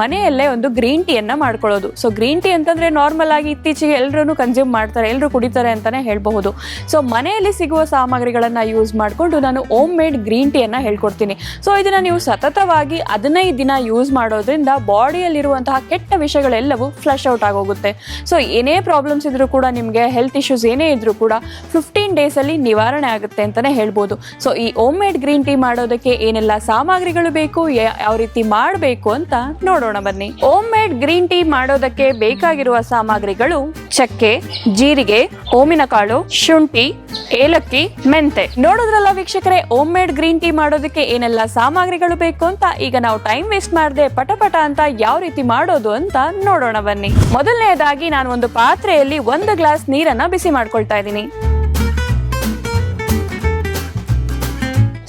ಮನೆಯಲ್ಲೇ ಒಂದು ಗ್ರೀನ್ ಟೀಯನ್ನ ಮಾಡ್ಕೊಳ್ಳೋದು. ಸೊ ಗ್ರೀನ್ ಟೀ ಅಂತಂದ್ರೆ ನಾರ್ಮಲ್ ಆಗಿ ಇತ್ತೀಚೆಗೆ ಎಲ್ಲರೂ ಕನ್ಸ್ಯೂಮ್ ಮಾಡ್ತಾರೆ ಎಲ್ಲರೂ ಕುಡಿತಾರೆ ಅಂತಾನೆ ಹೇಳಬಹುದು. ಸೊ ಮನೆಯಲ್ಲಿ ಸಿಗುವ ಸಾಮಗ್ರಿಗಳನ್ನ ಯೂಸ್ ಮಾಡಿಕೊಂಡು ನಾನು ಓಮ್ ಮೇಡ್ ಗ್ರೀನ್ ಟಿಯನ್ನು ಹೇಳ್ಕೊಡ್ತೀನಿ. ಸೊ ಇದನ್ನ ನೀವು ಸತತವಾಗಿ ಹದಿನೈದು ದಿನ ಯೂಸ್ ಮಾಡೋದ್ರಿಂದ ಬಾಡಿಯಲ್ಲಿರುವಂತಹ ಕೆಟ್ಟ ವಿಷಯಗಳೆಲ್ಲವೂ ಫ್ಲಶ್ ಔಟ್ ಆಗೋಗುತ್ತೆ. ಸೊ ಏನೇ ಪ್ರಾಬ್ಲಮ್ಸ್ ಇದ್ರೂ ಕೂಡ ನಿಮಗೆ ಹೆಲ್ತ್ ಇಶ್ಯೂಸ್ ಏನೇ ಇದ್ರೂ ಕೂಡ ಫಿಫ್ಟೀನ್ ಡೇಸಲ್ಲಿ ನಿವಾರಣೆ ಆಗುತ್ತೆ ಅಂತಾನೆ ಹೇಳ್ಬೋದು ಸೊ ಈ ಓಮ್ ಮೇಡ್ ಗ್ರೀನ್ ಟೀ ಮಾಡೋದಕ್ಕೆ ಏನೆಲ್ಲ ಸಾಮಗ್ರಿಗಳು ಬೇಕು ಯಾವ ರೀತಿ ಮಾಡಬೇಕು ಅಂತ ನೋಡೋಣ. ಬನ್ನಿ. ಓಮ್ ಮೇಡ್ ಗ್ರೀನ್ ಟೀ ಮಾಡೋದಕ್ಕೆ ಬೇಕಾಗಿರುವ ಸಾಮಗ್ರಿಗಳು ಚಕ್ಕೆ, ಜೀರಿಗೆ ಓಮಿನ ಕಾಳು ಶುಂಠಿ, ಏಲಕ್ಕಿ, ಮೆಂತೆ. ನೋಡೋದ್ರಲ್ಲ ವೀಕ್ಷಕರೇ ಓಮ್ ಮೇಡ್ ಗ್ರೀನ್ ಟೀ ಮಾಡೋದಕ್ಕೆ ಏನೆಲ್ಲ ಸಾಮಗ್ರಿಗಳು ಬೇಕು ಅಂತ? ಈಗ ನಾವು ಟೈಮ್ ವೇಸ್ಟ್ ಮಾಡದೆ ಪಟಪಟ ಅಂತ ಯಾವ ರೀತಿ ಮಾಡೋದು ಅಂತ ನೋಡೋಣ ಬನ್ನಿ. ಮೊದಲನೆಯದಾಗಿ ನಾನು ಒಂದು ಪಾತ್ರೆಯಲ್ಲಿ ಒಂದು ಗ್ಲಾಸ್ ನೀರನ್ನ ಬಿಸಿ ಮಾಡ್ಕೊಳ್ತಾ ಇದ್ದೀನಿ.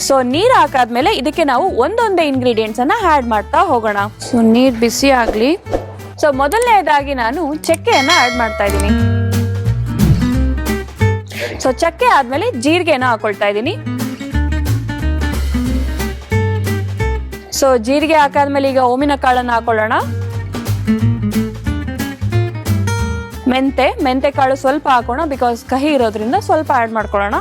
ಸೊ ನೀರು ಹಾಕಾದ್ಮೇಲೆ ಇದಕ್ಕೆ ನಾವು ಒಂದೊಂದೇ ಇಂಗ್ರೀಡಿಯೆಂಟ್ಸ್ ಅನ್ನ ಆ್ಯಡ್ ಮಾಡ್ತಾ ಹೋಗೋಣ. ಸೊ ನೀರು ಬಿಸಿ ಆಗಲಿ. ಸೊ ಮೊದಲನೇದಾಗಿ ನಾನು ಚಕ್ಕೆಯನ್ನ ಆ್ಯಡ್ ಮಾಡ್ತಾ ಇದ್ದೀನಿ. ಸೊ ಚಕ್ಕೆ ಆದ್ಮೇಲೆ ಜೀರಿಗೆನ ಹಾಕೊಳ್ತಾ ಇದ್ದೀನಿ. ಸೊ ಜೀರಿಗೆ ಹಾಕಾದ್ಮೇಲೆ ಈಗ ಓಮಿನ ಕಾಳನ್ನು ಹಾಕೊಳ್ಳೋಣ. ಮೆಂತೆ ಮೆಂತೆ ಕಾಳು ಸ್ವಲ್ಪ ಹಾಕೋಣ ಬಿಕಾಸ್ ಕಹಿ ಇರೋದ್ರಿಂದ ಸ್ವಲ್ಪ ಆ್ಯಡ್ ಮಾಡ್ಕೊಳ್ಳೋಣ.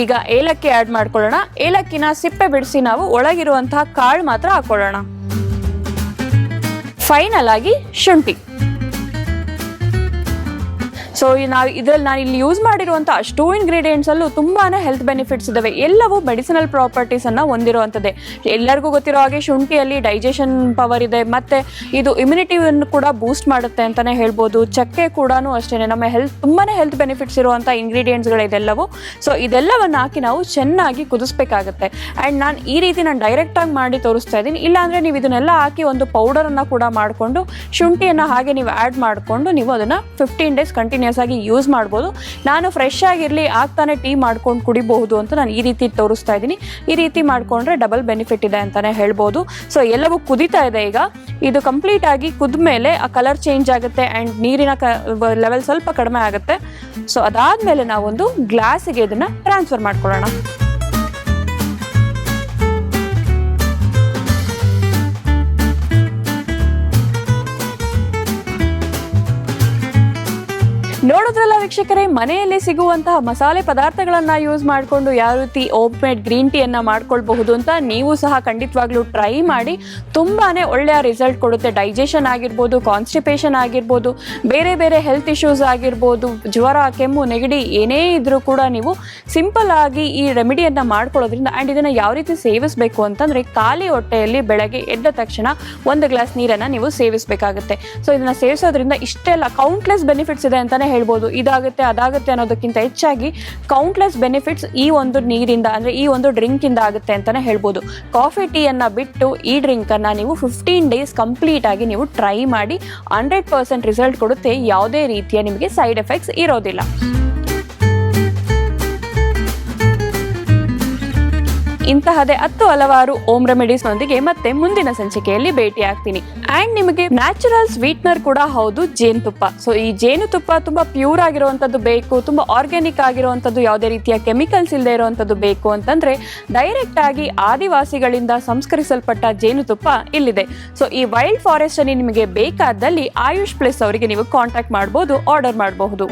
ಈಗ ಏಲಕ್ಕಿ ಆಡ್ ಮಾಡ್ಕೊಳ್ಳೋಣ. ಏಲಕ್ಕಿನ ಸಿಪ್ಪೆ ಬಿಡಿಸಿ ನಾವು ಒಳಗಿರುವಂತಹ ಕಾಳು ಮಾತ್ರ ಹಾಕೊಳ್ಳೋಣ. ಫೈನಲ್ ಆಗಿ ಶುಂಠಿ. ಸೊ ನಾವು ಇದರಲ್ಲಿ ನಾನು ಇಲ್ಲಿ ಯೂಸ್ ಮಾಡಿರುವಂಥ ಅಷ್ಟೂ ಇಂಗ್ರೀಡಿಯೆಂಟ್ಸ್ ಅಲ್ಲೂ ತುಂಬಾನೇ ಹೆಲ್ತ್ ಬೆನಿಫಿಟ್ಸ್ ಇದಾವೆ. ಎಲ್ಲವೂ ಮೆಡಿಸಿನಲ್ ಪ್ರಾಪರ್ಟೀಸ್ ಅನ್ನ ಹೊಂದಿರುವಂಥದ್ದೇ ಎಲ್ಲರಿಗೂ ಗೊತ್ತಿರೋ ಹಾಗೆ ಶುಂಠಿಯಲ್ಲಿ ಡೈಜೆಷನ್ ಪವರ್ ಇದೆ. ಮತ್ತೆ ಇದು ಇಮ್ಯುನಿಟಿಯನ್ನು ಕೂಡ ಬೂಸ್ಟ್ ಮಾಡುತ್ತೆ ಅಂತಾನೆ ಹೇಳ್ಬೋದು. ಚಕ್ಕೆ ಕೂಡ ಅಷ್ಟೇ ನಮ್ಮ ಹೆಲ್ತ್ ತುಂಬಾನೇ ಹೆಲ್ತ್ ಬೆನಿಫಿಟ್ಸ್ ಇರುವಂಥ ಇಂಗ್ರೀಡಿಯೆಂಟ್ಸ್ಗಳು ಇದೆಲ್ಲವೂ. ಸೊ ಇದೆಲ್ಲವನ್ನು ಹಾಕಿ ನಾವು ಚೆನ್ನಾಗಿ ಕುದಿಸ್ಬೇಕಾಗುತ್ತೆ. ಆ್ಯಂಡ್ ನಾನು ಈ ರೀತಿ ನಾನು ಡೈರೆಕ್ಟಾಗಿ ಮಾಡಿ ತೋರಿಸ್ತಾ ಇದ್ದೀನಿ. ಇಲ್ಲಾಂದರೆ ನೀವು ಇದನ್ನೆಲ್ಲ ಹಾಕಿ ಒಂದು ಪೌಡರನ್ನು ಕೂಡ ಮಾಡಿಕೊಂಡು, ಶುಂಠಿಯನ್ನು ಹಾಗೆ ನೀವು ಆ್ಯಡ್ ಮಾಡಿಕೊಂಡು ನೀವು ಅದನ್ನು ಫಿಫ್ಟೀನ್ ಡೇಸ್ ಕಂಟಿನ್ಯೂಸ್ ಆಗಿ ಯೂಸ್ ಮಾಡ್ಬೋದು. ನಾನು ಫ್ರೆಶ್ ಆಗಿರಲಿ ಆಗ್ತಾನೆ ಟೀ ಮಾಡ್ಕೊಂಡು ಕುಡಿಬಹುದು ಅಂತ ನಾನು ಈ ರೀತಿ ತೋರಿಸ್ತಾ ಇದ್ದೀನಿ. ಈ ರೀತಿ ಮಾಡಿಕೊಂಡ್ರೆ ಡಬಲ್ ಬೆನಿಫಿಟ್ ಇದೆ ಅಂತಾನೆ ಹೇಳ್ಬೋದು. ಸೊ ಎಲ್ಲವೂ ಕುದೀತಾ ಇದೆ ಈಗ. ಇದು ಕಂಪ್ಲೀಟ್ ಆಗಿ ಕುದ್ಮೇಲೆ ಆ ಕಲರ್ ಚೇಂಜ್ ಆಗುತ್ತೆ ಆ್ಯಂಡ್ ನೀರಿನ ಕ ಲೆವೆಲ್ ಸ್ವಲ್ಪ ಕಡಿಮೆ ಆಗುತ್ತೆ. ಸೊ ಅದಾದಮೇಲೆ ನಾವೊಂದು ಗ್ಲಾಸಿಗೆ ಇದನ್ನು ಟ್ರಾನ್ಸ್ಫರ್ ಮಾಡ್ಕೊಳ್ಳೋಣ. ನೋಡಿದ್ರಲ್ಲ ವೀಕ್ಷಕರೇ, ಮನೆಯಲ್ಲಿ ಸಿಗುವಂತಹ ಮಸಾಲೆ ಪದಾರ್ಥಗಳನ್ನ ಯೂಸ್ ಮಾಡಿಕೊಂಡು ಯಾವ ರೀತಿ ಓಪ್ಮೇಡ್ ಗ್ರೀನ್ ಟೀಯನ್ನ ಮಾಡ್ಕೊಳ್ಬಹುದು ಅಂತ ನೀವು ಸಹ ಖಂಡಿತವಾಗ್ಲೂ ಟ್ರೈ ಮಾಡಿ, ತುಂಬಾನೇ ಒಳ್ಳೆಯ ರಿಸಲ್ಟ್ ಕೊಡುತ್ತೆ. ಡೈಜೆಷನ್ ಆಗಿರ್ಬೋದು ಕಾನ್ಸ್ಟಿಪೇಷನ್ ಆಗಿರ್ಬೋದು, ಬೇರೆ ಬೇರೆ ಹೆಲ್ತ್ ಇಶ್ಯೂಸ್ ಆಗಿರ್ಬೋದು, ಜ್ವರ, ಕೆಮ್ಮು, ನೆಗಡಿ ಏನೇ ಇದ್ರೂ ಕೂಡ ನೀವು ಸಿಂಪಲ್ ಆಗಿ ಈ ರೆಮಿಡಿಯನ್ನ ಮಾಡ್ಕೊಳ್ಳೋದ್ರಿಂದ ಅಂಡ್ ಇದನ್ನ ಯಾವ ರೀತಿ ಸೇವಿಸಬೇಕು ಅಂತಂದ್ರೆ ಖಾಲಿ ಹೊಟ್ಟೆಯಲ್ಲಿ ಬೆಳಗ್ಗೆ ಎದ್ದ ತಕ್ಷಣ ಒಂದು ಗ್ಲಾಸ್ ನೀರನ್ನ ನೀವು ಸೇವಿಸಬೇಕಾಗುತ್ತೆ. ಸೊ ಇದನ್ನ ಸೇವಿಸೋದ್ರಿಂದ ಇಷ್ಟೆಲ್ಲ ಕೌಂಟ್ಲೆಸ್ ಬೆನಿಫಿಟ್ಸ್ ಇದೆ ಅಂತಾನೆ ಹೇಳ್ಬೋದು. ಇದಾಗುತ್ತೆ, ಅದಾಗುತ್ತೆ ಅನ್ನೋದಕ್ಕಿಂತ ಹೆಚ್ಚಾಗಿ ಕೌಂಟ್ಲೆಸ್ ಬೆನಿಫಿಟ್ಸ್ ಈ ಒಂದು ನೀರಿಂದ, ಅಂದ್ರೆ ಈ ಒಂದು ಡ್ರಿಂಕ್ ಇಂದ ಆಗುತ್ತೆ ಅಂತಲೇ ಹೇಳ್ಬೋದು. ಕಾಫಿ ಟೀಯನ್ನು ಬಿಟ್ಟು ಈ ಡ್ರಿಂಕ್ ಅನ್ನ ನೀವು ಫಿಫ್ಟೀನ್ ಡೇಸ್ ಕಂಪ್ಲೀಟ್ ಆಗಿ ನೀವು ಟ್ರೈ ಮಾಡಿ ಹಂಡ್ರೆಡ್ ಪರ್ಸೆಂಟ್ ರಿಸಲ್ಟ್ ಕೊಡುತ್ತೆ. ಯಾವುದೇ ರೀತಿಯ ನಿಮಗೆ ಸೈಡ್ ಎಫೆಕ್ಟ್ಸ್ ಇರೋದಿಲ್ಲ. ಇಂತಹದೇ ಹತ್ತು ಹಲವಾರು ಓಮ್ ರೆಮಿಡೀಸ್ ನೊಂದಿಗೆ ಮತ್ತೆ ಮುಂದಿನ ಸಂಚಿಕೆಯಲ್ಲಿ ಭೇಟಿ ಆಗ್ತೀನಿ ಅಂಡ್ ನಿಮಗೆ ನ್ಯಾಚುರಲ್ ಸ್ವೀಟ್ನರ್ ಕೂಡ ಹೌದು ಜೇನುತುಪ್ಪ ಸೊ, ಈ ಜೇನುತುಪ್ಪ ತುಂಬಾ ಪ್ಯೂರ್ ಆಗಿರುವಂತದ್ದು ಬೇಕು, ತುಂಬಾ ಆರ್ಗ್ಯಾನಿಕ್ ಆಗಿರುವಂತದ್ದು ಯಾವುದೇ ರೀತಿಯ ಕೆಮಿಕಲ್ಸ್ ಇಲ್ಲದೆ ಇರುವಂತದ್ದು ಬೇಕು ಅಂತಂದ್ರೆ ಡೈರೆಕ್ಟ್ ಆಗಿ ಆದಿವಾಸಿಗಳಿಂದ ಸಂಸ್ಕರಿಸಲ್ಪಟ್ಟ ಜೇನುತುಪ್ಪ ಇಲ್ಲಿದೆ. ಸೊ, ಈ ವೈಲ್ಡ್ ಫಾರೆಸ್ಟ್ ಅಲ್ಲಿ ನಿಮಗೆ ಬೇಕಾದಲ್ಲಿ ಆಯುಷ್ ಪ್ಲೇಸ್ ಅವರಿಗೆ ನೀವು ಕಾಂಟ್ಯಾಕ್ಟ್ ಮಾಡಬಹುದು ಆರ್ಡರ್ ಮಾಡಬಹುದು.